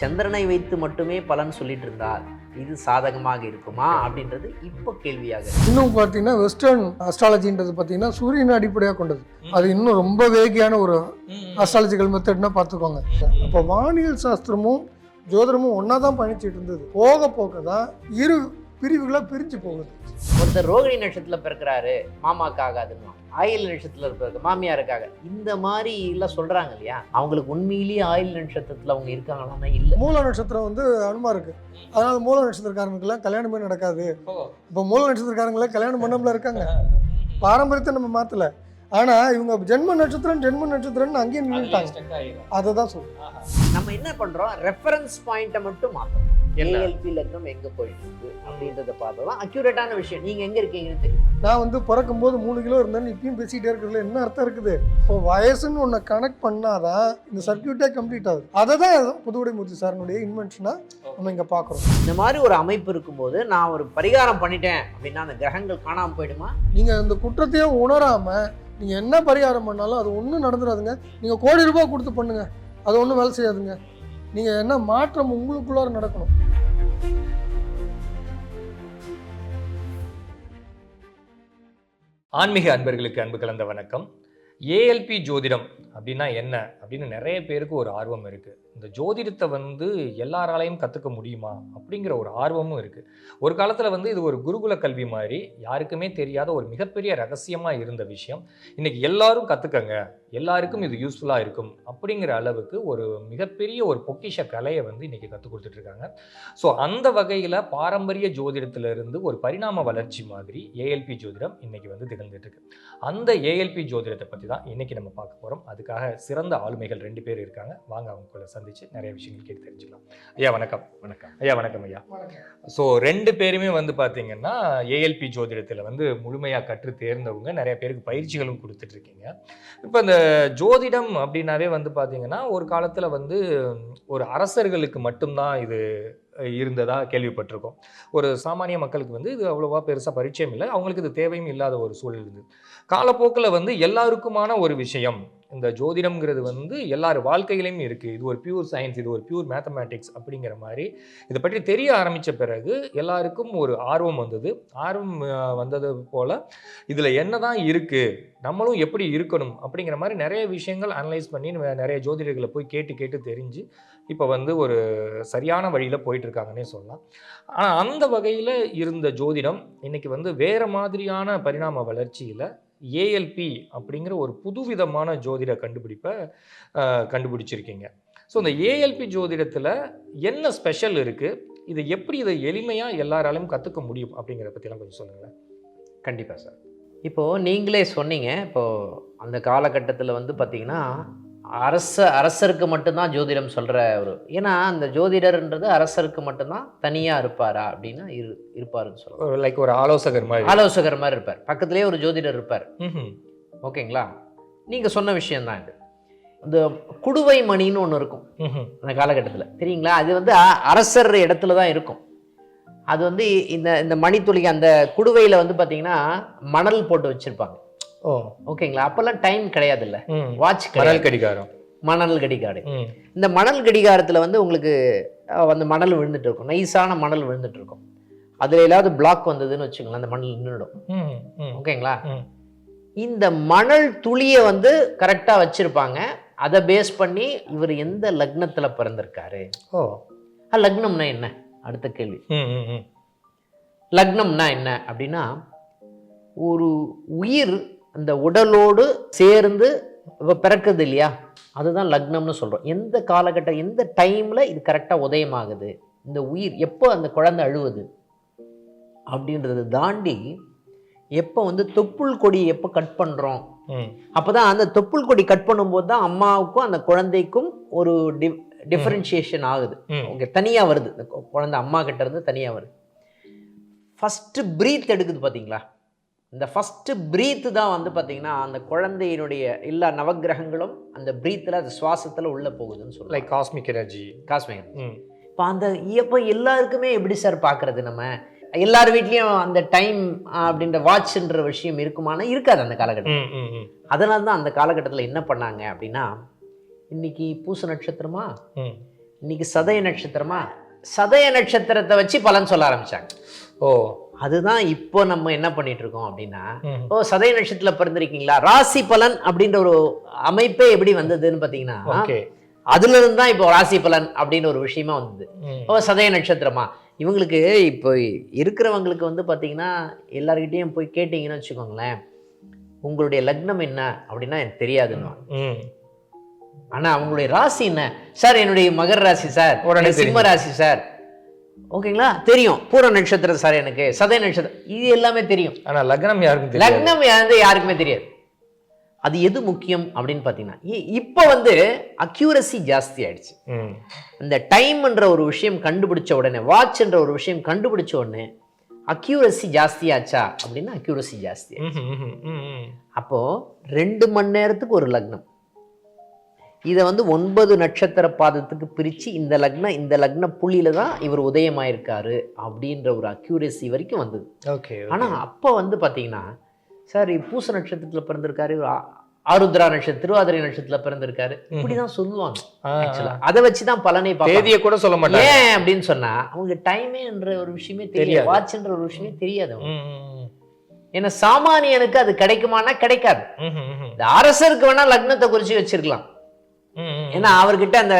சந்திரனை வைத்து மட்டுமே பலன் சொல்லிட்டு இருந்தால் இது சாதகமாக இருக்குமா அப்படின்றது இப்போ கேள்வியாக இருக்கு. இன்னும் பார்த்தீங்கன்னா வெஸ்டர்ன் அஸ்ட்ராலஜின்றது பார்த்தீங்கன்னா சூரியனை அடிப்படையாக கொண்டது. அது இன்னும் ரொம்ப வேகியான ஒரு அஸ்ட்ராலஜிக்கல் மெத்தட்னா பார்த்துக்கோங்க. அப்போ வானியல் சாஸ்திரமும் ஜோதிடமும் ஒன்றா தான் பயணிச்சுட்டு இருந்தது. போக போக தான் இரு பிரிவுகளாக பிரிஞ்சு போகுது. ஒருத்தர் ரோகிணி நட்சத்திரத்துல பிறக்கிறாரு மாமாக்கு ஆகாதுன்னு ஆயில் நட்சத்திரத்துல இருப்பாரு மாமியாருக்காக. இந்த மாதிரி எல்லாம் சொல்றாங்க இல்லையா? அவங்களுக்கு உண்மையிலேயே ஆயில் நட்சத்திரத்துல அவங்க இருக்காங்களான்னா இல்ல. மூல நட்சத்திரம் வந்து அனுமா இருக்கு. அதனால மூல நட்சத்திரக்காரங்களுக்குலாம் கல்யாணமே நடக்காது. இப்போ மூல நட்சத்திரக்காரங்களே கல்யாணம் பண்ணாமல இருக்காங்க. பாரம்பரியத்தை நம்ம மாற்றல ஆனால் இவங்க ஜென்ம நட்சத்திரம் ஜென்ம நட்சத்திரம்னு அங்கேயே நின்றுட்டாங்க அதை தான் சொல்றேன். நம்ம என்ன பண்றோம்? ரெஃபரன்ஸ் பாயிண்ட்டை மட்டும் என்ன? ஏஎல்பி லக்னம் எங்க போயிட்டு இருக்கு அப்படின்றத பார்த்ததான் அக்யூரேட்டான விஷயம். நீங்க எங்க இருக்கீங்கன்னு தெரியும். நான் வந்து பிறக்கும்போது மூணு கிலோ இருந்தேன்னு இப்பயும் பேசிக்கிட்டே இருக்கிறதுல என்ன அர்த்தம் இருக்குது? இப்போ வயசுன்னு ஒன்று கனெக்ட் பண்ணாதான் இந்த சர்க்கியூட்டே கம்ப்ளீட் ஆகுது. அதை தான் புதுவுடை மூர்த்தி சாரனுடைய இன்வென்ஷனாக நம்ம இங்கே பார்க்குறோம். இந்த மாதிரி ஒரு அமைப்பு இருக்கும்போது நான் ஒரு பரிகாரம் பண்ணிட்டேன் அப்படின்னா அந்த கிரகங்கள் காணாம போயிடுமா? நீங்கள் இந்த குற்றத்தையே உணராமல் நீங்கள் என்ன பரிகாரம் பண்ணாலும் அது ஒன்றும் நடந்துடாதுங்க. நீங்கள் கோடி ரூபாய் கொடுத்து பண்ணுங்க. அது ஒன்றும் வேலை செய்யாதுங்க. நீங்கள் என்ன மாற்றம் உங்களுக்குள்ளார நடக்கணும். ஆன்மீக அன்பர்களுக்கு அன்பு கலந்த வணக்கம். ஏஎல்பி ஜோதிடம் அப்படின்னா என்ன? அப்படின்னு நிறைய பேருக்கு ஒரு ஆர்வம் இருக்குது இந்த ஜோதிடத்தை வந்து எல்லாராலையும் கற்றுக்க முடியுமா? அப்படிங்கிற ஒரு ஆர்வமும் இருக்குது ஒரு காலத்தில் வந்து இது ஒரு குருகுல கல்வி மாதிரி யாருக்குமே தெரியாத ஒரு மிகப்பெரிய ரகசியமாக இருந்த விஷயம். இன்னைக்கு எல்லாரும் கற்றுக்கங்க எல்லாருக்கும் இது யூஸ்ஃபுல்லாக இருக்கும். அப்படிங்கிற அளவுக்கு ஒரு மிகப்பெரிய ஒரு பொக்கிஷ கலையை வந்து இன்றைக்கி கற்றுக் கொடுத்துட்ருக்காங்க ஸோ அந்த வகையில் பாரம்பரிய ஜோதிடத்திலிருந்து ஒரு பரிணாம வளர்ச்சி மாதிரி ஏஎல்பி ஜோதிடம் இன்றைக்கி வந்து திகழ்ந்துட்டு இருக்கு. அந்த ஏஎல்பி ஜோதிடத்தை பற்றி தான் இன்றைக்கி நம்ம பார்க்க போகிறோம் அதுக்காக சிறந்த ஆளுமைகள் ரெண்டு பேர் இருக்காங்க. வாங்க அவங்கள சந்திச்சு நிறைய விஷயங்கள் கேட்டு தெரிஞ்சுக்கலாம். ஐயா வணக்கம். வணக்கம். ஐயா வணக்கம் ஐயா. ஸோ ரெண்டு பேருமே வந்து பார்த்தீங்கன்னா ஏஎல்பி ஜோதிடத்தில் வந்து முழுமையாக கற்று தேர்ந்தவங்க. நிறைய பேருக்கு பயிற்சிகளும் கொடுத்துட்டு இருக்கீங்க இப்போ இந்த ஜோதிடம் அப்படின்னாவே வந்து பார்த்தீங்கன்னா ஒரு காலத்தில் வந்து ஒரு அரசர்களுக்கு மட்டும்தான் இது இருந்ததா கேள்விப்பட்டிருக்கோம். ஒரு சாமானிய மக்களுக்கு வந்து இது அவ்வளோவா பெருசாக பரிச்சயம் இல்லை. அவங்களுக்கு இது தேவையும் இல்லாத ஒரு சூழல் இருந்தது. காலப்போக்கில் வந்து எல்லாருக்குமான ஒரு விஷயம் இந்த ஜோதிடம்ங்கிறது வந்து எல்லார் வாழ்க்கையிலையும் இருக்குது இது ஒரு பியூர் சயின்ஸ் இது ஒரு பியூர் மேத்தமேட்டிக்ஸ் அப்படிங்கிற மாதிரி. இதை பற்றி தெரிய ஆரம்பித்த பிறகு எல்லாருக்கும் ஒரு ஆர்வம் வந்தது. ஆர்வம் வந்தது போல் இதில் என்ன தான் இருக்குது நம்மளும் எப்படி இருக்கணும்? அப்படிங்கிற மாதிரி நிறைய விஷயங்கள் அனலைஸ் பண்ணி நிறைய ஜோதிடர்களை போய் கேட்டு கேட்டு தெரிஞ்சு இப்போ வந்து ஒரு சரியான வழியில் போயிட்டுருக்காங்கன்னே சொல்லலாம். ஆனால் அந்த வகையில் இருந்த ஜோதிடம் இன்றைக்கி வந்து வேறு மாதிரியான பரிணாம வளர்ச்சியில் ஏஎல்பி அப்படிங்கிற ஒரு புதுவிதமான ஜோதிட கண்டுபிடிப்பை கண்டுபிடிச்சிருக்கீங்க. ஸோ இந்த ஏஎல்பி ஜோதிடத்தில் என்ன ஸ்பெஷல் இருக்குது இதை எப்படி இதை எளிமையாக எல்லாராலையும் கற்றுக்க முடியும் அப்படிங்கிறத பற்றிலாம் கொஞ்சம் சொல்லுங்களேன். கண்டிப்பாக சார். இப்போது நீங்களே சொன்னீங்க இப்போது அந்த காலகட்டத்தில் வந்து பார்த்திங்கன்னா அரச அரசருக்கு மட்டும்தான் ஜோதிடம் சொல்கிற ஒரு ஏன்னா அந்த ஜோதிடர்ன்றது அரசருக்கு மட்டும்தான் தனியாக இருப்பாரா அப்படின்னா இரு இருப்பாருன்னு சொல்லுவாங்க லைக் ஒரு ஆலோசகர் மாதிரி. ஆலோசகர் மாதிரி இருப்பார். பக்கத்துலேயே ஒரு ஜோதிடர் இருப்பார். ஓகேங்களா? நீங்கள் சொன்ன விஷயம்தான் இது. இந்த குடுவை மணின்னு ஒன்று இருக்கும். அந்த காலகட்டத்தில். தெரியுங்களா? அது வந்து அரசர் இடத்துல தான் இருக்கும். அது வந்து இந்த இந்த மணித்துளி அந்த குடுவையில் வந்து பார்த்தீங்கன்னா மணல் போட்டு வச்சுருப்பாங்க. ஓ ஓகேங்களா அப்போல்லாம் டைம் கிடையாதுல்ல ம். வாட்ச் மணல் கிடையாது கடிகாரம் மணல் கடிகாடு ம். இந்த மணல் கடிகாரத்தில் வந்து உங்களுக்கு அந்த மணல் விழுந்துட்டு இருக்கும் நைஸான மணல் விழுந்துட்டு இருக்கும் அதில் ஏதாவது பிளாக் வந்ததுன்னு வச்சுக்கோங்களேன் அந்த மணல் நின்றுடும் ம். ம். ஓகேங்களா. இந்த மணல் துளியை வந்து கரெக்டாக வச்சுருப்பாங்க அதை பேஸ் பண்ணி இவர் எந்த லக்னத்தில் பிறந்திருக்காரு ஓ அஹ், லக்னம்னா என்ன அடுத்த கேள்வி ம். ம். ம். லக்னம்னா என்ன அப்படின்னா ஒரு உயிர் அந்த உடலோடு சேர்ந்து இப்போ பிறக்குது இல்லையா? அதுதான் லக்னம்னு சொல்கிறோம் எந்த காலகட்டம் எந்த டைமில் இது கரெக்டாக உதயமாகுது? இந்த உயிர் எப்போ அந்த குழந்தை அழுவுது? அப்படின்றத தாண்டி எப்போ வந்து தொப்புள் கொடி எப்போ கட் பண்ணுறோம். அப்போ தான் அந்த தொப்புள் கொடி கட் பண்ணும்போது தான் அம்மாவுக்கும் அந்த குழந்தைக்கும் ஒரு டி டிஃபரன்ஷியேஷன் ஆகுது. ஓகே தனியாக வருது. குழந்தை அம்மா கிட்ட இருந்து தனியாக வருது. ஃபஸ்ட்டு ப்ரீத் எடுக்குது பார்த்தீங்களா இந்த ஃபஸ்ட்டு ப்ரீத்து தான் வந்து பார்த்தீங்கன்னா அந்த குழந்தையினுடைய எல்லா நவக்கிரகங்களும் அந்த ப்ரீத்தில் அந்த சுவாசத்தில் உள்ளே போகுதுன்னு சொல்லலாம் லைக் காஸ்மிக் எனர்ஜி காஸ்மேர் ம். இப்போ அந்த இப்போ எல்லாருக்குமே எப்படி சார் பார்க்குறது நம்ம? எல்லார் வீட்லேயும் அந்த டைம் அப்படின்ற வாட்ச்ன்ற விஷயம் இருக்குமானா இருக்காது அந்த காலகட்டம். அதனால தான் அந்த காலகட்டத்தில் என்ன பண்ணாங்க அப்படின்னா இன்னைக்கு பூச நட்சத்திரமா. இன்னைக்கு சதய நட்சத்திரமா? சதய நட்சத்திரத்தை வச்சு பலன் சொல்ல ஆரம்பிச்சாங்க. ஓ. அதுதான் இப்போ நம்ம என்ன பண்ணிட்டு இருக்கோம் அப்படின்னா. ஓ சதய நட்சத்திரத்துல பிறந்திருக்கீங்களா? ராசி பலன் அப்படின்ற ஒரு அமைப்பே எப்படி வந்ததுன்னு பாத்தீங்கன்னா அதுல இருந்து தான் இப்போ ராசி பலன் அப்படின்னு ஒரு விஷயமா வந்தது. ஓ சதய நட்சத்திரமா? இவங்களுக்கு இப்போ இருக்கிறவங்களுக்கு வந்து பார்த்தீங்கன்னா எல்லார்கிட்டயும் போய் கேட்டிங்கன்னு வச்சுக்கோங்களேன் உங்களுடைய லக்னம் என்ன அப்படின்னா எனக்கு தெரியாதுன்னு. ஆனா அவங்களுடைய ராசி என்ன? சார் என்னுடைய மகர ராசி சார். சிம்ம ராசி சார். ஓகேங்களா? தெரியும். பூர நட்சத்திரம் சார் எனக்கு. சதய நட்சத்திரம் இது எல்லாமே தெரியும். ஆனா லக்னம் யாருக்கும் லக்னம் வந்து யாருக்குமே தெரியாது. அது எது முக்கியம் அப்படின்னு பார்த்தீங்கன்னா இப்போ வந்து அக்யூரசி ஜாஸ்தி ஆயிடுச்சு. இந்த டைம்ன்ற ஒரு விஷயம் கண்டுபிடிச்ச உடனே வாட்ச்ன்ற ஒரு விஷயம் கண்டுபிடிச்ச உடனே அக்யூரசி ஜாஸ்தியாச்சா அப்படின்னா அக்யூரசி ஜாஸ்தி. அப்போ ரெண்டு மணி நேரத்துக்கு ஒரு லக்னம். இதை வந்து ஒன்பது நட்சத்திர பாதத்துக்கு பிரித்து இந்த லக்னம் இந்த லக்ன புள்ளியில தான் இவர் உதயமாயிருக்காரு அப்படின்ற ஒரு அக்யூரசி வரைக்கும் வந்தது. ஓகே ஆனால் அப்போ வந்து பார்த்தீங்கன்னா சார் பூச நட்சத்திரத்தில் பிறந்திருக்காரு ஆருத்ரா நட்சத்திரம் திருவாதிரை நட்சத்திரத்தில் பிறந்திருக்காரு. இப்படி தான் சொல்லுவாங்க அதை வச்சு தான் பலனை. தேதியை கூட சொல்ல மாட்டாங்க. ஏன் அப்படின்னு சொன்னா அவங்க டைமேன்ற ஒரு விஷயமே தெரியாது. வாட்ச்ன்ற ஒரு விஷயமே தெரியாது ஏன்னா சாமானியனுக்கு அது கிடைக்குமானா கிடைக்காது. இந்த அரசருக்கு வேணா லக்னத்தை குறிச்சு வச்சிருக்கலாம். ஏன்னா அவர்கிட்ட அந்த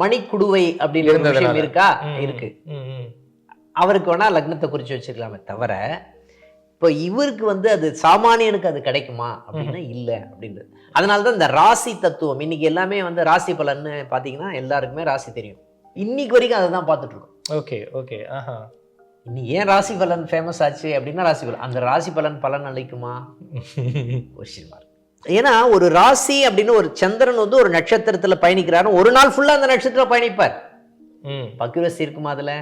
மணிக்குடுவை அப்படின்னு விஷயம். இருக்கா? இருக்கு. அவருக்கு வேணா லக்னத்தை குறிச்சு வச்சிருக்கலாமே தவிர இப்போ இவருக்கு வந்து அது சாமானியனுக்கு அது கிடைக்குமா அப்படின்னா இல்லை அப்படின்றது. அதனால தான் இந்த ராசி தத்துவம் இன்னைக்கு எல்லாமே வந்து ராசி பலன்னு பார்த்தீங்கன்னா எல்லாருக்குமே ராசி தெரியும். இன்னைக்கு வரைக்கும் அதை தான் பார்த்துட்டு இருக்கோம் ஓகே ஓகே ஆஹா. இன்னைக்கு ஏன் ராசி பலன் ஃபேமஸ் ஆச்சு அப்படின்னா ராசி பலன். அந்த ராசி பலன் பலன் அளிக்குமா? கொஸ்டின் மார்க் ஏன்னா ஒரு ராசி அப்படின்னு ஒரு சந்திரன் வந்து ஒரு நட்சத்திரத்துல பயணிக்கிறாரு. ஒரு நாள் ஃபுல்லா அந்த நட்சத்திரம் பயணிப்பார். ம், பக்யூரசி இருக்குமா அதுல?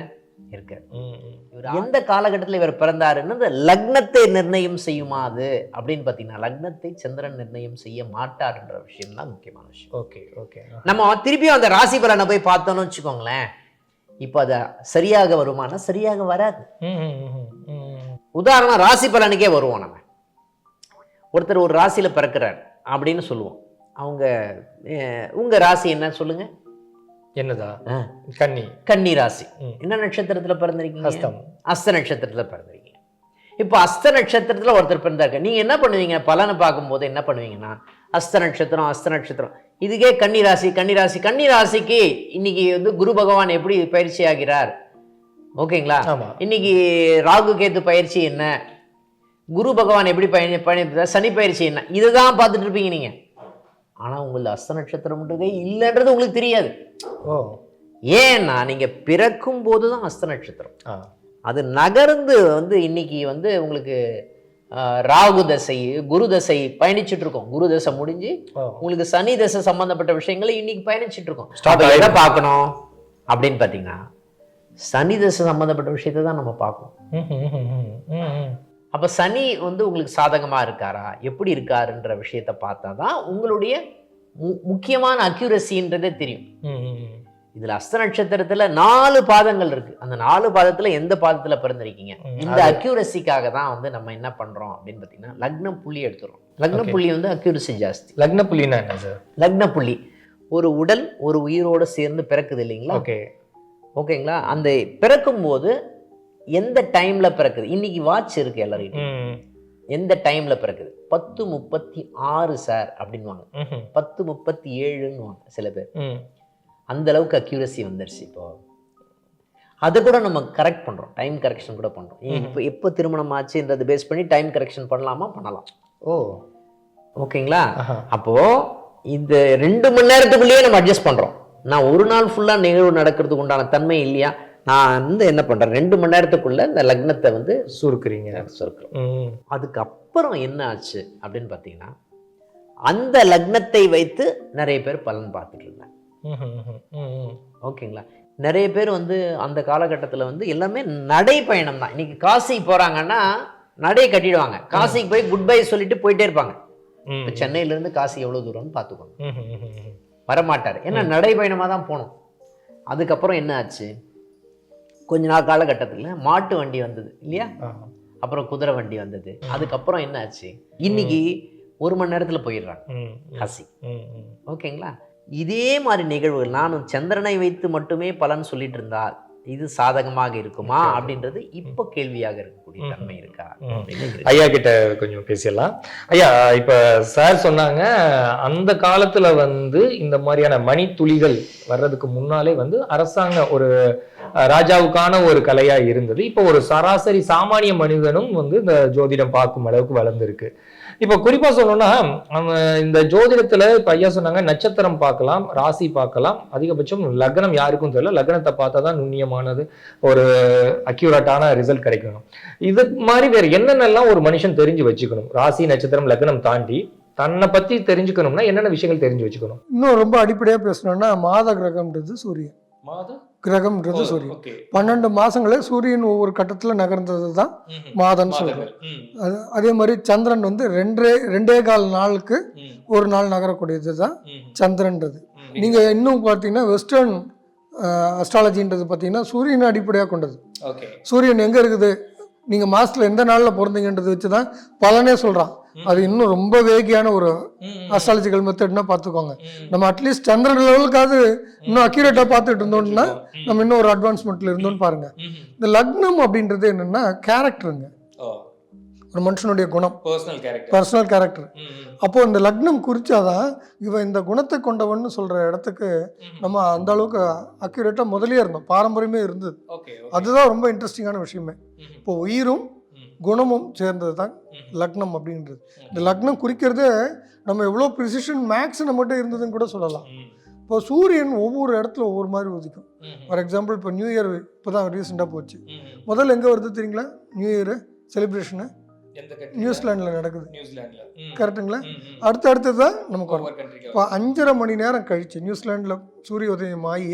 ம். இவர் எந்த காலகட்டத்தில் இவர் பிறந்தாருன்னு இந்த லக்னத்தை நிர்ணயம் செய்யுமா அது? அப்படின்னு பார்த்தீங்கன்னா லக்னத்தை சந்திரன் நிர்ணயம் செய்ய மாட்டார்ன்ற விஷயம் தான் முக்கியமான விஷயம். Okay okay. நம்ம திருப்பியும் அந்த ராசி பலனை போய் பார்த்தோம்னு வச்சுக்கோங்களேன். இப்போ அது சரியாக வருமானா சரியாக வராது. உதாரணம் ராசி பலனுக்கே வருவோம் நம்ம. ஒருத்தர் ஒரு ராசியில பிறக்கிறார் அப்படின்னு சொல்லுவோம். அவங்க அஹ், உங்க ராசி என்ன சொல்லுங்க? என்னதா? கன்னி. கன்னி ராசி. என்ன நட்சத்திரத்துல பிறந்திருக்கீங்க? ஹஸ்தம் அஸ்த நட்சத்திரத்துல பிறந்திருக்கீங்க. இப்போ அஸ்த நட்சத்திரத்துல ஒருத்தர் பிறந்தாருக்க நீங்க என்ன பண்ணுவீங்க? பலனை பார்க்கும்போது என்ன பண்ணுவீங்கன்னா அஸ்த நட்சத்திரம் அஸ்த நட்சத்திரம். இதுக்கே கன்னி ராசி கன்னி ராசி. கன்னி ராசிக்கு இன்னைக்கு வந்து குரு பகவான் எப்படி பயிற்சி ஆகிறார்? ஓகேங்களா? இன்னைக்கு ராகு கேத்து பயிற்சி என்ன? குரு பகவான் எப்படி பயணி பயணி சனி பயிற்சி என்ன? இதுதான் பார்த்துட்டு இருப்பீங்க நீங்க. ஆனா உங்களது அஸ்த நட்சத்திரம்ன்றதே இல்லைன்றது உங்களுக்கு தெரியாது. ஓ. ஏன்னா நீங்க பிறக்கும் போது தான் அஸ்த நட்சத்திரம். அது நகர்ந்து வந்து இன்னைக்கு வந்து உங்களுக்கு ராகு தசை குரு தசை பயணிச்சுட்டு இருக்கோம் குரு தசை முடிஞ்சு உங்களுக்கு சனி தசை சம்பந்தப்பட்ட விஷயங்களை இன்னைக்கு பயணிச்சுட்டு இருக்கோம் எதை. பார்க்கணும்? அப்படின்னு பார்த்தீங்கன்னா சனி தசை சம்பந்தப்பட்ட விஷயத்தை தான் நம்ம பார்க்கணும். அப்ப சனி வந்து உங்களுக்கு சாதகமா இருக்காரா? எப்படி இருக்காருன்ற விஷயத்தை பார்த்தா தான் உங்களுடைய மு- முக்கியமான அக்யூரசின்றதே தெரியும். இதுல அஸ்த நட்சத்திரத்துல நாலு பாதங்கள் இருக்கு. அந்த நாலு பாதத்துல எந்த பாதத்துல பிறந்திருக்கீங்க? இந்த அக்யூரசிக்காக தான் வந்து நம்ம என்ன பண்றோம் அப்படின்னு பார்த்தீங்கன்னா லக்னம் புள்ளி எடுத்துறோம். லக்ன. புள்ளி வந்து அக்யூரசி ஜாஸ்தி. லக்ன புள்ளினா என்ன சார்? லக்ன புள்ளி. ஒரு உடல் ஒரு உயிரோட சேர்ந்து பிறக்குது இல்லைங்களா? ஓகே. ஓகேங்களா? அந்த பிறக்கும் போது எந்த டைம்ல பிறக்குது? இன்னைக்கு வாட்ச் இருக்கு எல்லாரும் ம், எந்த டைம்ல பிறக்குது? பத்து முப்பத்தி ஆறு சார் அப்படின்வாங்க பத்து முப்பத்தி ஏழுன்னுவாங்க சில பேர். அந்த அளவுக்கு அக்யூரசி வந்துருச்சு இப்போ. அதை கூட நம்ம கரெக்ட் பண்றோம். டைம் கரெக்ஷன் கூட பண்றோம். ம்ஹும். இப்போ எப்போ திருமணம் ஆச்சுன்றதை பேஸ் பண்ணி டைம் கரெக்ஷன் பண்ணலாமா? பண்ணலாம். ஓ. ஓகேங்களா? ஆஹா. அப்போ இந்த ரெண்டு மணி நேரத்துக்குள்ளேயே நம்ம அட்ஜஸ்ட் பண்றோம். நான் ஒரு நாள் ஃபுல்லா நிகழ்வு நடக்கிறதுக்கு உண்டான தன்மை இல்லையா? நான் வந்து என்ன பண்றேன் ரெண்டு மணி நேரத்துக்குள்ள இந்த லக்னத்தை வந்து சுருக்குறீங்க. சுருக்கிறோம். அதுக்கப்புறம் என்ன ஆச்சு அப்படின்னு பார்த்தீங்கன்னா அந்த லக்னத்தை வைத்து நிறைய பேர் பலன் பார்த்துட்டு இருந்தாங்க. ம். ஓகேங்களா? நிறைய பேர் வந்து அந்த காலகட்டத்தில் வந்து எல்லாமே நடைப்பயணம் தான் இன்னைக்கு காசி போறாங்கன்னா நடை கட்டிடுவாங்க. காசிக்கு போய் குட் பை சொல்லிட்டு போயிட்டே இருப்பாங்க. இப்போ சென்னையிலேருந்து காசி எவ்வளோ தூரம்னு பார்த்துக்கோங்க. வரமாட்டார். ஏன்னா நடைப்பயணமாக தான் போகணும் அதுக்கப்புறம் என்ன ஆச்சு? கொஞ்ச நாள் காலகட்டத்தில் மாட்டு வண்டி வந்தது இல்லையா. அப்புறம் குதிரை வண்டி வந்தது. அதுக்கப்புறம் என்ன ஆச்சு இன்னைக்கு ஒரு மணி நேரத்தில் போயிடுறாங்க. ம். ஓகேங்களா? இதே மாதிரி நிகழ்வுகள் நானும் சந்திரனை வைத்து மட்டுமே பலன் சொல்லிட்டு இருந்தால் இது சாதகமாக இருக்குமா. அப்படின்றது இப்போ கேள்வியாக இருக்கக்கூடிய. தன்மை இருக்கா. ஐயா கிட்ட கொஞ்சம் பேசிடலாம். ஐயா இப்ப சார் சொன்னாங்க அந்த காலத்துல வந்து இந்த மாதிரியான மணித்துளிகள் வர்றதுக்கு முன்னாலே வந்து அரசாங்க ஒரு ராஜாவுக்கான ஒரு கலையா இருந்தது. இப்போ ஒரு சராசரி சாமானிய மனிதனும் வந்து இந்த ஜோதிடம் பார்க்கும் அளவுக்கு வளர்ந்துருக்கு. இப்போ குறிப்பா சொல்லணும்னா இந்த ஜோதிடத்துல இப்ப ஐயா சொன்னாங்க நட்சத்திரம் பார்க்கலாம் ராசி பார்க்கலாம். அதிகபட்சம் லக்னம் யாருக்கும் தெரியல. லக்னத்தை பார்த்தா தான் நுண்ணியமானது ஒரு அக்யூரேட்டான ரிசல்ட் கிடைக்கணும். இது மாதிரி வேற என்னென்னலாம் ஒரு மனுஷன் தெரிஞ்சு வச்சுக்கணும்? ராசி நட்சத்திரம் லக்னம் தாண்டி தன்னை பத்தி தெரிஞ்சுக்கணும்னா என்னென்ன விஷயங்கள் தெரிஞ்சு வச்சுக்கணும்? இன்னும் ரொம்ப அடிப்படையாக பேசணும்னா மாத கிரகம்ன்றது சூரியன். கிரகம்ன்றது சூரியன். பன்னெண்டு மாசங்களே சூரியன் ஒவ்வொரு கட்டத்தில் நகர்ந்தது தான் மாதம்னு சொல்றோம் அது மாதிரி சந்திரன் வந்து ரெண்டே ரெண்டே கால் நாளுக்கு ஒரு நாள் நகரக்கூடியது தான் சந்திரன்றது. நீங்க இன்னும் பார்த்தீங்கன்னா வெஸ்டர்ன் அஸ்ட்ராலஜின்றது பார்த்தீங்கன்னா சூரியனை அடிப்படையாக கொண்டது. சூரியன் எங்க இருக்குது? நீங்க மாசத்துல எந்த நாள்ல பிறந்தீங்கன்றதை வச்சு தான் பலனே சொல்றான். அது இன்னும் ரொம்ப வேகியான ஒரு அஸ்ட்ராலஜிக்கல் மெத்தட்னா பார்த்துக்கோங்க. நம்ம அட்லீஸ்ட் சந்திரன் லெவலுக்காவது இன்னும் அக்யூரேட்டாக பார்த்துட்டு இருந்தோம்னா நம்ம இன்னும் ஒரு அட்வான்ஸ்மெண்ட்ல இருந்தோம்னு பாருங்க. இந்த லக்னம் அப்படின்றது என்னன்னா கேரக்டருங்க ஒரு மனுஷனுடைய குணம். பர்சனல் கேரக்டர் அப்போ இந்த லக்னம் குறிச்சாதான் இவன் இந்த குணத்தை கொண்டவன்னு சொல்ற இடத்துக்கு நம்ம அந்த அளவுக்கு அக்யூரேட்டா முதலே இருந்தோம். பாரம்பரியமே இருந்தது. அதுதான் ரொம்ப இன்ட்ரெஸ்டிங்கான விஷயமே. இப்போ உயிரும் குணமும் சேர்ந்தது தான் லக்னம் அப்படின்றது. இந்த லக்னம் குறிக்கிறதே நம்ம எவ்வளோ ப்ரிசிஷன் மேக்ஸ் நம்மகிட்ட இருந்ததுன்னு கூட சொல்லலாம். இப்போ சூரியன் ஒவ்வொரு இடத்துல ஒவ்வொரு மாதிரி உதிக்கும். ஃபார் எக்ஸாம்பிள் இப்போ நியூ இயர் இப்போ தான் ரீசெண்டாக போச்சு. முதல்ல எங்கே வருது தெரியுங்களா? நியூ இயர் செலிப்ரேஷனு நியூசிலாண்டில் நடக்குது. கரெக்டுங்களா அடுத்து அடுத்தது தான் நமக்கு வரும். இப்போ அஞ்சரை மணி நேரம் கழிச்சு நியூசிலாண்டில் சூரிய உதயம் ஆகி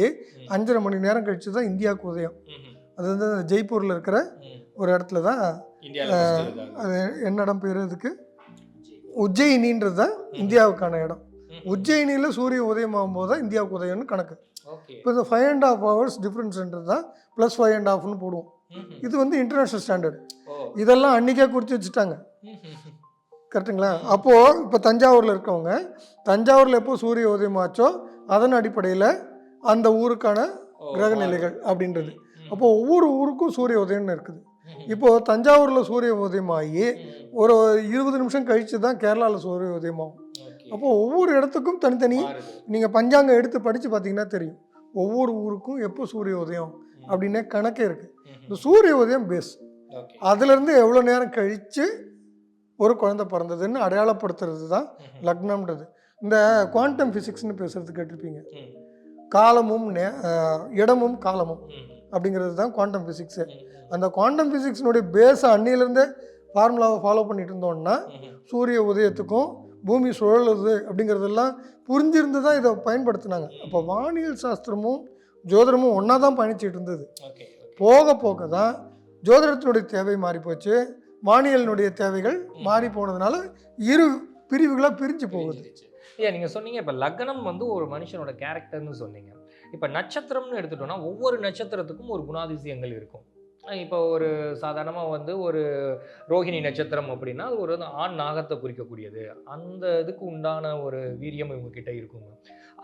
அஞ்சரை மணி நேரம் கழிச்சு தான் இந்தியாவுக்கு உதயம். அது வந்து ஜெய்ப்பூரில் இருக்கிற ஒரு இடத்துல தான் அது என்ன இடம் பேர் இதுக்கு? உஜ்ஜயினின்றது தான் இந்தியாவுக்கான இடம். உஜ்ஜயினியில் சூரிய உதயம் ஆகும்போது தான் இந்தியாவுக்கு உதயம்னு கணக்கு. இப்போ இந்த ஃபைவ் அண்ட் ஹாஃப் ஹவர்ஸ் டிஃப்ரென்ஸ்ன்றது தான் ப்ளஸ் ஃபைவ் அண்ட் ஹாஃப்னு போடுவோம். இது வந்து இன்டர்நேஷ்னல் ஸ்டாண்டர்ட் இதெல்லாம் அன்றைக்கே குறித்து வச்சுட்டாங்க. கரெக்டுங்களா அப்போது இப்போ தஞ்சாவூரில் இருக்கவங்க தஞ்சாவூரில் எப்போ சூரிய உதயம் ஆச்சோ அதன் அடிப்படையில் அந்த ஊருக்கான கிரக நிலைகள் அப்படின்றது. அப்போ ஒவ்வொரு ஊருக்கும் சூரிய உதயம்னு இருக்குது. இப்போது தஞ்சாவூரில் சூரிய உதயம் ஆகி ஒரு இருபது நிமிஷம் கழித்து தான் கேரளாவில் சூரிய உதயம் ஆகும் அப்போது ஒவ்வொரு இடத்துக்கும் தனித்தனி நீங்கள் பஞ்சாங்கம் எடுத்து படித்து பார்த்தீங்கன்னா தெரியும். ஒவ்வொரு ஊருக்கும் எப்போ சூரிய உதயம் அப்படின்னே கணக்கே இருக்குது இந்த சூரிய உதயம் பேஸ் அதுலேருந்து எவ்வளோ நேரம் கழித்து ஒரு குழந்தை பிறந்ததுன்னு அடையாளப்படுத்துறது தான் லக்னம்ன்றது. இந்த குவாண்டம் ஃபிசிக்ஸ்னு பேசுறது கேட்டிருப்பீங்க. காலமும் நே- இடமும் காலமும். அப்படிங்கிறது தான் குவாண்டம் ஃபிசிக்ஸு அந்த குவாண்டம் ஃபிசிக்ஸினுடைய பேஸை அன்னியிலேருந்தே ஃபார்முலாவை ஃபாலோ பண்ணிட்டு இருந்தோம்னா சூரிய உதயத்துக்கும் பூமி சுழலுது அப்படிங்கிறதெல்லாம் புரிஞ்சிருந்து தான் இதை பயன்படுத்தினாங்க. அப்போ வானியல் சாஸ்திரமும் ஜோதிடமும் ஒன்றா தான் பயணிச்சிட்டு இருந்தது. போக போக தான் ஜோதிடத்தினுடைய தேவை மாறி போச்சு. வானியலினுடைய தேவைகள் மாறி போனதுனால இரு பிரிவுகளாக பிரிஞ்சு போகுது. ஐயா நீங்க சொன்னீங்க இப்ப லக்னம் வந்து ஒரு மனுஷனோட கேரக்டர்னு சொன்னீங்க. இப்ப நட்சத்திரம்னு எடுத்துட்டோம்னா ஒவ்வொரு நட்சத்திரத்துக்கும் ஒரு குணாதிசயங்கள் இருக்கும். இப்போ ஒரு சாதாரணமாக வந்து ஒரு ரோஹிணி நட்சத்திரம் அப்படின்னா அது ஒரு ஆண் நாகத்தை குறிக்கக்கூடியது. அந்த இதுக்கு உண்டான ஒரு வீரியம் இவங்க கிட்ட இருக்குங்க.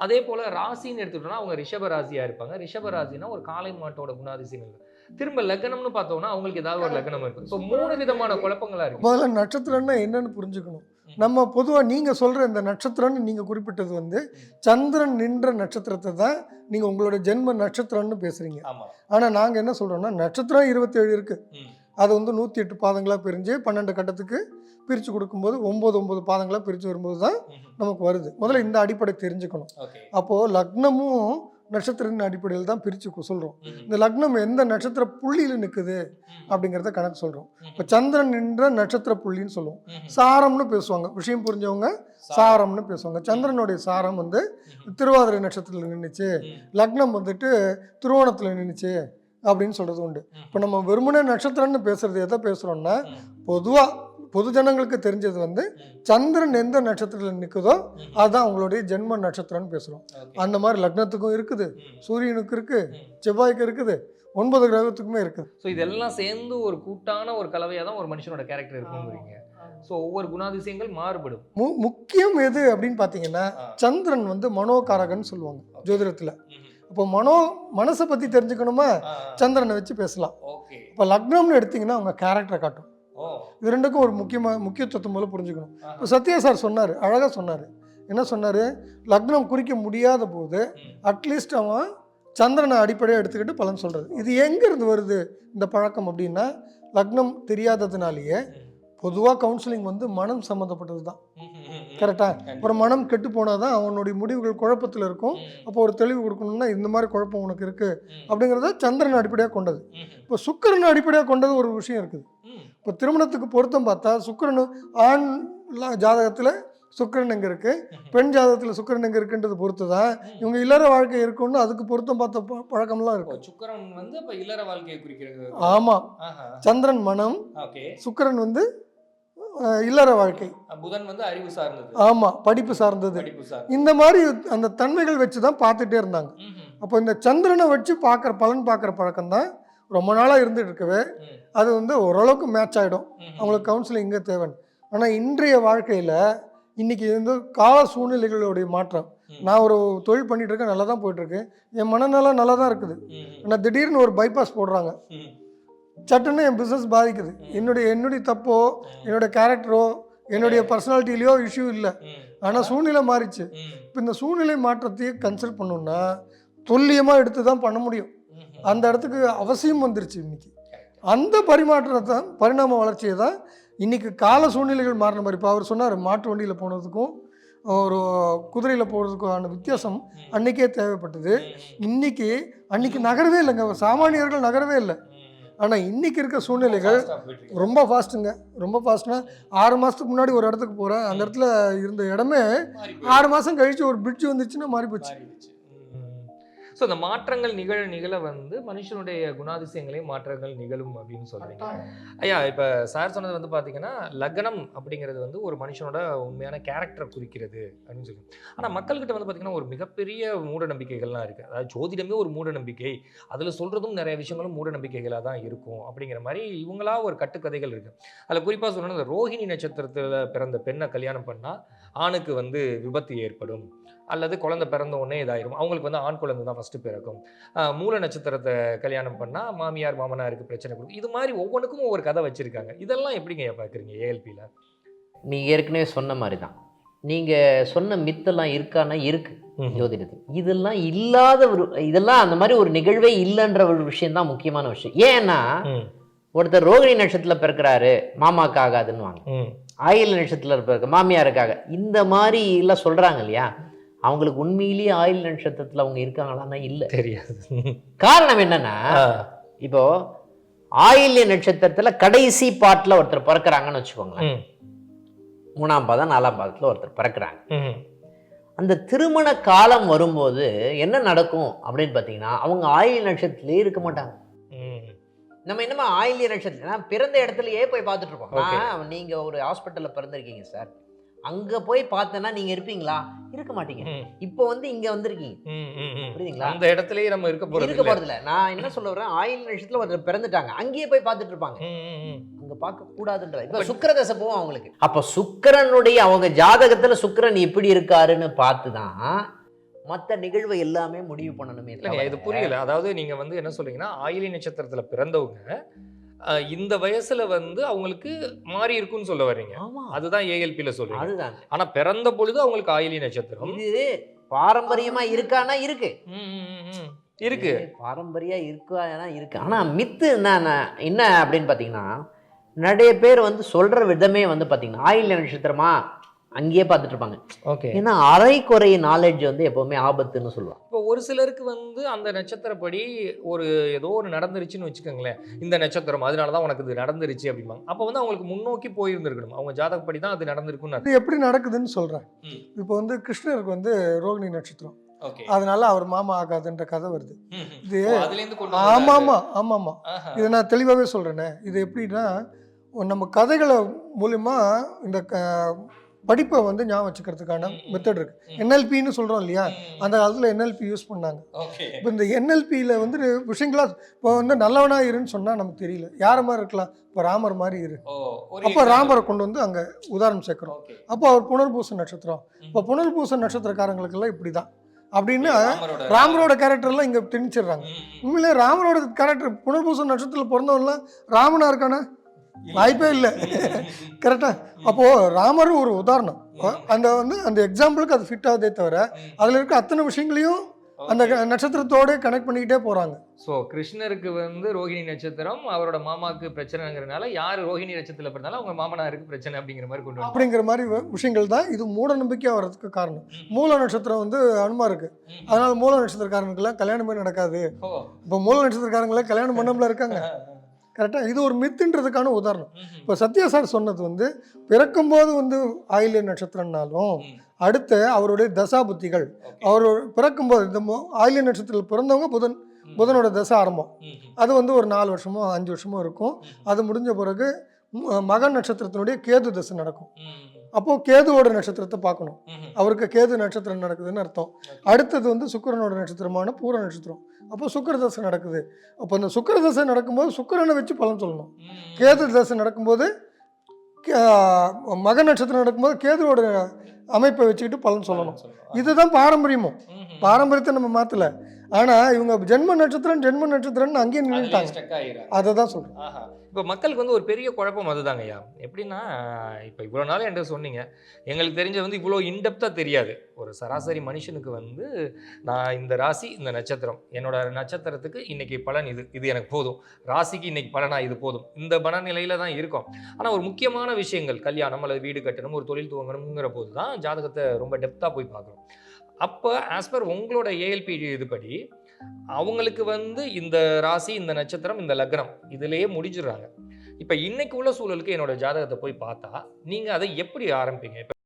அதே போல ராசின்னு எடுத்துக்கிட்டோம்னா அவங்க ரிஷப ராசியா இருப்பாங்க. ரிஷப ராசினா ஒரு காளை மாட்டோட குணாதிசயங்கள். திரும்ப லக்னம்னு பார்த்தோம்னா அவங்களுக்கு ஏதாவது ஒரு லக்னம் இருக்கும். இப்போ மூணு விதமான குழப்பங்களா இருக்கு. முதல்ல நட்சத்திரம்னா என்னன்னு புரிஞ்சுக்கணும். நம்ம பொதுவாக நீங்கள் சொல்கிற இந்த நட்சத்திரம்னு நீங்கள் குறிப்பிட்டது வந்து சந்திரன் நின்ற நட்சத்திரத்தை தான் நீங்கள் உங்களோட ஜென்ம நட்சத்திரம்னு பேசுகிறீங்க ஆனால் நாங்கள் என்ன சொல்கிறோம்னா நட்சத்திரம் இருபத்தேழு இருக்குது. அது வந்து நூற்றி எட்டு பாதங்களாக பிரிஞ்சு பன்னெண்டு கட்டத்துக்கு பிரித்து கொடுக்கும்போது ஒம்பது ஒம்பது பாதங்களாக பிரித்து வரும்போது தான் நமக்கு வருது. முதல்ல இந்த அடிப்படை தெரிஞ்சுக்கணும். அப்போது லக்னமும் நட்சத்திரத்தின் அடிப்படையில் தான் பிரித்து சொல்கிறோம் இந்த லக்னம் எந்த நட்சத்திர புள்ளியில் நிற்குது அப்படிங்கிறத கணக்கு சொல்கிறோம் இப்போ சந்திரன் நின்ற நட்சத்திர புள்ளின்னு சொல்லுவோம். சாரம்னு பேசுவாங்க. விஷயம் புரிஞ்சவங்க சாரம்னு பேசுவாங்க. சந்திரனுடைய சாரம் வந்து திருவாதிரை நட்சத்திரத்தில் நின்றுச்சு லக்னம் வந்துட்டு திருவோணத்தில் நின்றுச்சு அப்படின்னு சொல்கிறது உண்டு. இப்போ நம்ம வெறுமனே நட்சத்திரம்னு பேசுறது எதை பேசுகிறோம்னா பொதுவாக பொது ஜனங்களுக்கு தெரிஞ்சது வந்து சந்திரன் எந்த நட்சத்திரத்தில் நிற்குதோ அதுதான் அவங்களுடைய ஜென்ம நட்சத்திரம்னு பேசுகிறோம் அந்த மாதிரி லக்னத்துக்கும் இருக்குது சூரியனுக்கு இருக்குது செவ்வாய்க்கு இருக்குது ஒன்பது கிரகத்துக்குமே இருக்குது. ஸோ இதெல்லாம் சேர்ந்து ஒரு கூட்டான ஒரு கலவையாக தான் ஒரு மனுஷனோட கேரக்டர் இருக்குங்கிறீங்க. ஸோ ஒவ்வொரு குணாதிசயங்கள் மாறுபடும். மு முக்கியம் எது அப்படின்னு பார்த்தீங்கன்னா சந்திரன் வந்து மனோகாரகன் சொல்லுவாங்க ஜோதிடத்தில். இப்போ மனோ மனசை பற்றி தெரிஞ்சுக்கணுமா? சந்திரனை வச்சு பேசலாம். ஓகே. இப்போ லக்னம்னு எடுத்தீங்கன்னா அவங்க கேரக்டரை காட்டும். ஓ. இது ரெண்டுக்கும் ஒரு முக்கியமாக முக்கியத்துவம் போல புரிஞ்சுக்கணும். இப்போ சத்யா சார் சொன்னார் அழகாக சொன்னார். என்ன சொன்னார்? லக்னம் குறிக்க முடியாத போது அட்லீஸ்ட் அவன் சந்திரனை அடிப்படையாக எடுத்துக்கிட்டு பலன் சொல்கிறது இது எங்கேருந்து வருது இந்த பழக்கம் அப்படின்னா லக்னம் தெரியாததுனாலேயே பொதுவாக கவுன்சிலிங் வந்து மனம் சம்மந்தப்பட்டது தான் கரெக்டாக அப்புறம் மனம் கெட்டு போனால் தான் அவனுடைய முடிவுகள் குழப்பத்தில் இருக்கும். அப்போ ஒரு தெளிவு கொடுக்கணும்னா இந்த மாதிரி குழப்பம் உனக்கு இருக்குது அப்படிங்கிறத சந்திரன் அடிப்படையாக கொண்டது. இப்போ சுக்கிரன் அடிப்படையாக கொண்டது ஒரு விஷயம் இருக்குது. இப்போ திருமணத்துக்கு பொருத்தம் பார்த்தா சுக்கிரன் ஆண் ஜாதகத்தில் சுக்கிரன் எங்கே இருக்குது பெண் ஜாதகத்தில் சுக்கிரன் எங்கே இருக்குன்றது பொறுத்து தான் இவங்க இல்லற வாழ்க்கை இருக்குன்னு அதுக்கு பொருத்தம் பார்த்த பழக்கம்லாம் இருக்கும் சுக்கரன் வந்து இல்லற வாழ்க்கையை குறிக்கிறது. ஆமாம் சந்திரன் மனம் சுக்கிரன் வந்து இல்லற வாழ்க்கை. புதன் வந்து அறிவு சார்ந்தது. ஆமாம் படிப்பு சார்ந்தது. இந்த மாதிரி அந்த தன்மைகள் வச்சு தான் பார்த்துட்டே இருந்தாங்க. அப்போ இந்த சந்திரனை வச்சு பார்க்குற பலன் பார்க்குற பழக்கம் தான் ரொம்ப நாளாக இருந்துட்டு இருக்கவே. அது வந்து ஓரளவுக்கு மேட்ச் ஆகிடும் அவங்களுக்கு கவுன்சிலிங் இங்கே தேவை ஆனால் இன்றைய வாழ்க்கையில் இன்னைக்கு வந்து கால சூழ்நிலைகளுடைய மாற்றம். நான் ஒரு தொழில் பண்ணிட்டு இருக்கேன் நல்லா தான் போயிட்டு இருக்கு. என் மனநலம் நல்லா தான் இருக்குது ஆனால் திடீர்னு ஒரு பைபாஸ் போடுறாங்க. சட்டுன்னு என் பிஸ்னஸ் பாதிக்குது. என்னுடைய என்னுடைய தப்போ என்னுடைய கேரக்டரோ என்னுடைய பர்சனாலிட்டிலையோ இஷ்யூ இல்லை. ஆனால் சூழ்நிலை மாறிச்சு. இப்போ இந்த சூழ்நிலை மாற்றத்தையே கன்சல்ட் பண்ணணும்னா துல்லியமாக எடுத்து தான் பண்ண முடியும். அந்த இடத்துக்கு அவசியம் வந்துருச்சு இன்னைக்கு. அந்த பரிமாற்றத்தை பரிணாம வளர்ச்சியை தான் இன்னைக்கு கால சூழ்நிலைகள் மாறின மாதிரி. இப்போ அவர் சொன்னார் மாட்டு வண்டியில் போனதுக்கும் ஒரு குதிரையில் போகிறதுக்கான வித்தியாசம் அன்னைக்கே தேவைப்பட்டது. இன்னைக்கு அன்னைக்கு நகரவே இல்லைங்க. சாமானியர்கள் நகரவே இல்லை. ஆனால் இன்னைக்கு இருக்க சூழ்நிலைகள் ரொம்ப ஃபாஸ்ட்டுங்க ரொம்ப ஃபாஸ்ட்னா ஆறு மாதத்துக்கு முன்னாடி ஒரு இடத்துக்கு போகிறேன் அந்த இடத்துல இருந்த இடமே ஆறு மாதம் கழிச்சு ஒரு பிரிட்ஜ் வந்துச்சுன்னா மாறி போச்சு. ஸோ இந்த மாற்றங்கள் நிகழ நிகழ வந்து மனுஷனுடைய குணாதிசயங்களையும் மாற்றங்கள் நிகழும் அப்படின்னு சொல்றீங்க. ஐயா இப்போ சார் சொன்னது வந்து பார்த்தீங்கன்னா லக்னம் அப்படிங்கிறது வந்து ஒரு மனுஷனோட உண்மையான கேரக்டர் குறிக்கிறது அப்படின்னு சொல்லி. ஆனால் மக்கள்கிட்ட வந்து பார்த்தீங்கன்னா ஒரு மிகப்பெரிய மூட நம்பிக்கைகள்லாம் இருக்குது அதாவது ஜோதிடமே ஒரு மூட நம்பிக்கை. அதில் சொல்கிறதும் நிறைய விஷயங்களும் மூட நம்பிக்கைகளாக தான் இருக்கும் அப்படிங்கிற மாதிரி இவங்களா ஒரு கட்டுக்கதைகள் இருக்குது அதில் குறிப்பாக சொல்லணும் ரோஹிணி நட்சத்திரத்தில் பிறந்த பெண்ணை கல்யாணம் பண்ணால் ஆணுக்கு வந்து விபத்து ஏற்படும். அல்லது குழந்தை பிறந்த உடனே இதாயிரும். அவங்களுக்கு வந்து ஆண் குழந்தை தான் ஃபஸ்ட்டு பிறக்கும். மூல நட்சத்திரத்தை கல்யாணம் பண்ணால் மாமியார் மாமனாருக்கு பிரச்சனை கொடுக்கும். இது மாதிரி ஒவ்வொன்றுக்கும் ஒவ்வொரு கதை வச்சுருக்காங்க. இதெல்லாம் எப்படிங்க பார்க்குறீங்க ஏஎல்பியில் நீ ஏற்கனவே சொன்ன மாதிரி தான் நீங்கள் சொன்ன மித்தெல்லாம் இருக்கான்னா இருக்கு ஜோதிடத்தில். இதெல்லாம் இல்லாத ஒரு இதெல்லாம் அந்த மாதிரி ஒரு நிகழ்வே இல்லைன்ற ஒரு விஷயம் தான் முக்கியமான விஷயம். ஏன்னா ஒருத்தர் ரோகிணி நட்சத்திரத்தில் பிறக்கிறாரு மாமாக்கு ஆகாதுன்னுவாங்க. ஆயில் நட்சத்திரத்தில் பிறக்க மாமியாருக்காக. இந்த மாதிரி எல்லாம் சொல்கிறாங்க இல்லையா? அவங்களுக்கு உண்மையிலேயே ஆயில் நட்சத்திரத்தில் அவங்க இருக்காங்களான்னா இல்லை. தெரியாது. காரணம் என்னன்னா இப்போ ஆயில்ய நட்சத்திரத்துல கடைசி பாட்டில் ஒருத்தர் பிறக்கிறாங்கன்னு வச்சுக்கோங்களேன். மூணாம் பாதம் நாலாம் பாதத்தில் ஒருத்தர் பிறக்கிறாங்க. அந்த திருமண காலம் வரும்போது என்ன நடக்கும் அப்படின்னு பார்த்தீங்கன்னா அவங்க ஆயில்ய நட்சத்திரத்திலே இருக்க மாட்டாங்க. நம்ம என்னமா ஆயில்ய நட்சத்திரம்? பிறந்த இடத்துலயே போய் பார்த்துட்டு இருக்கோம். Okay. நான் நீங்க ஒரு ஹாஸ்பிட்டல்ல பிறந்திருக்கீங்க சார். அங்க போய் பார்த்தேன்னா நீங்க இருப்பீங்களா? இருக்க மாட்டீங்க. இப்போ வந்து இங்க வந்திருக்கீங்க. புரியுதுங்களா? அந்த இடத்துலயே நம்ம இருக்க போறது இருக்க இல்ல. போறதில்ல நான் என்ன சொல்ல வரேன்? ஆயில் நட்சத்திரத்துல ஒருத்தர் பிறந்துட்டாங்க. அங்கேயே போய் பார்த்துட்டு இருப்பாங்க. அங்க பார்க்க கூடாதுன்ற. இப்ப சுக்கிர தசை போகும் அவங்களுக்கு. அப்ப சுக்கிரனுடைய அவங்க ஜாதகத்துல சுக்கிரன் எப்படி இருக்காருன்னு பார்த்து தான் மற்ற நிகழ்வு எல்லாமே முடிவு பண்ணணுமே இது புரியல. அதாவது நீங்க வந்து என்ன சொல்றீங்கன்னா ஆயிலி நட்சத்திரத்துல பிறந்தவங்க இந்த வயசுல வந்து அவங்களுக்கு மாறி இருக்குன்னு சொல்ல வர்றீங்க. ஆமா. அதுதான் ஏஎல்பியில சொல்றீங்க. அதுதான். ஆனா பிறந்த பொழுது அவங்களுக்கு ஆயிலி நட்சத்திரம். இது பாரம்பரியமா இருக்கானா இருக்கு. இருக்கு. பாரம்பரியா இருக்கா இருக்கு. ஆனா மித்து என்ன என்ன அப்படின்னு பாத்தீங்கன்னா நிறைய பேர் வந்து சொல்ற விதமே வந்து பாத்தீங்கன்னா ஆயில் நட்சத்திரமா அங்கேயே பார்த்துட்டு இருப்பாங்க. ஓகே ஏன்னா அரைக்குறை நாலேஜ் வந்து எப்பவுமே ஆபத்துன்னு சொல்லுவாங்க இப்போ ஒரு சிலருக்கு வந்து அந்த நட்சத்திரப்படி ஒரு ஏதோ ஒரு நடந்துருச்சுன்னு வச்சுக்கோங்களேன். இந்த நட்சத்திரம் அதனால தான் உனக்கு இது நடந்துருச்சு அப்படிம்பாங்க. அப்போ வந்து அவங்களுக்கு முன்னோக்கி போயிருந்திருக்கணும். அவங்க ஜாதகப்படி தான் அது நடந்திருக்கும்னு இது எப்படி நடக்குதுன்னு சொல்கிறேன். இப்போ வந்து கிருஷ்ணருக்கு வந்து ரோகிணி நட்சத்திரம். ஓகே. அதனால அவர் மாமா ஆகாதுன்ற கதை வருது. இது. ஆமாம் ஆமாம் ஆமாம். ஆஹா. இதை நான் தெளிவாகவே சொல்கிறேனே இது எப்படின்னா நம்ம கதைகளை மூலிமா இந்த க படிப்பை வந்து ஞாபகம் வச்சுக்கிறதுக்கான மெத்தட் இருக்கு. என்எல்பின்னு சொல்றோம் இல்லையா? அந்த காலத்துல என்எல்பி யூஸ் பண்ணாங்க. இப்போ இந்த என்எல்பியில் வந்து விஷயங்களா இப்போ வந்து நல்லவனா இருன்னு சொன்னா நமக்கு தெரியல. யார மாதிரி இருக்கலாம்? இப்போ ராமர் மாதிரி இரு. அப்போ ராமரை கொண்டு வந்து அங்க உதாரணம் சேர்க்கிறோம். அப்போ அவர் புனர்பூச நட்சத்திரம். இப்போ புனர்பூச நட்சத்திரக்காரங்களுக்கெல்லாம் இப்படி தான் அப்படின்னு ராமரோட கேரக்டர்லாம் இங்க திணிச்சிடுறாங்க. உண்மையிலே ராமரோட கேரக்டர் புனர்பூச நட்சத்திரத்தில் பிறந்தவன்லாம் ராமனா இருக்கானா? வாய்ப்பே இல்லை. கரெக்டா அப்போ ராமர் ஒரு உதாரணம். அந்த வந்து அந்த எக்ஸாம்பிளுக்கு அது ஃபிட் ஆகுதே தவிர அதுல இருக்க அத்தனை விஷயங்களையும் அந்த நட்சத்திரத்தோட கனெக்ட் பண்ணிக்கிட்டே போறாங்க. ஸோ கிருஷ்ணருக்கு வந்து ரோஹிணி நட்சத்திரம் அவரோட மாமாக்கு பிரச்சனைங்கிறனால யார் ரோஹிணி நட்சத்திரத்தில் பிறந்தாலும் அவங்க மாமனாருக்கு பிரச்சனை அப்படிங்கிற மாதிரி கொண்டு. அப்படிங்கிற மாதிரி விஷயங்கள் தான் இது மூட நம்பிக்கையா வர்றதுக்கு காரணம். மூல நட்சத்திரம் வந்து அனுமா இருக்கு. அதனால மூல நட்சத்திரக்காரங்களுக்கெல்லாம் கல்யாணமே நடக்காது. இப்போ மூல நட்சத்திரக்காரங்களாம் கல்யாணம் பண்ணாமல இருக்காங்க. கரெக்டா இது ஒரு மித்துன்றதுக்கான உதாரணம். இப்போ சத்யா சார் சொன்னது வந்து பிறக்கும்போது வந்து ஆயில்ய நட்சத்திரம்னாலும். அடுத்த அவருடைய தசாபுத்திகள் Okay. அவர் பிறக்கும்போது இந்த ஆயில்ய நட்சத்திரத்தில் பிறந்தவங்க புதன். புதனோட தசை ஆரம்பம். அது வந்து ஒரு நாலு வருஷமோ அஞ்சு வருஷமோ இருக்கும் அது முடிஞ்ச பிறகு ம- மக நட்சத்திரத்தினுடைய கேது தசை நடக்கும் அப்போ கேதுவோட நட்சத்திரத்தை பார்க்கணும். அவருக்கு கேது நட்சத்திரம் நடக்குதுன்னு அர்த்தம். அடுத்தது வந்து சுக்கிரனோட நட்சத்திரமான பூர நட்சத்திரம். அப்போ சுக்கிர தசை நடக்குது. அப்போ அந்த சுக்கிர தசை நடக்கும்போது சுக்கிரனை வச்சு பலன் சொல்லணும். கேது தசை நடக்கும்போது கே- மக நட்சத்திரம் நடக்கும்போது கேதுவோட அமைப்பை வச்சுக்கிட்டு பலன் சொல்லணும். இதுதான் பாரம்பரியமும். பாரம்பரியத்தை நம்ம மாத்தல. ஆனா இவங்க ஜென்ம நட்சத்திரம் ஜென்ம நட்சத்திரம்னு அங்கேயே அதுலயே நின்றுட்டாங்க. அதை தான் சொல்றேன். ஆஹா. இப்போ மக்களுக்கு வந்து ஒரு பெரிய குழப்பம் அதுதாங்க ஐயா. எப்படின்னா இப்போ இவ்வளோ நாள் என்கிட்ட சொன்னீங்க. எங்களுக்கு தெரிஞ்ச வந்து இவ்வளோ இன்டெப்த்தாக தெரியாது. ஒரு சராசரி மனுஷனுக்கு வந்து நான் இந்த ராசி இந்த நட்சத்திரம். என்னோட நட்சத்திரத்துக்கு இன்னைக்கு பலன் இது. இது எனக்கு போதும். ராசிக்கு இன்னைக்கு பலனா இது போதும். இந்த மனநிலையில தான் இருக்கும். ஆனால் ஒரு முக்கியமான விஷயங்கள் கல்யாணம் அல்லது வீடு கட்டணும் ஒரு தொழில் துவங்கணுங்கிற போது தான் ஜாதகத்தை ரொம்ப டெப்த்தாக போய் பார்க்குறோம். அப்போ ஆஸ் பர் உங்களோட ஏஎல்பி இதுபடி அவங்களுக்கு வந்து இந்த ராசி இந்த நட்சத்திரம் இந்த லக்னம் இதுலேயே முடிஞ்சிடுறாங்க. இப்போ இன்னைக்கு உள்ள சூழலுக்கு என்னோட ஜாதகத்தை போய் பார்த்தா நீங்கள் அதை எப்படி ஆரம்பிப்பீங்க? இப்போ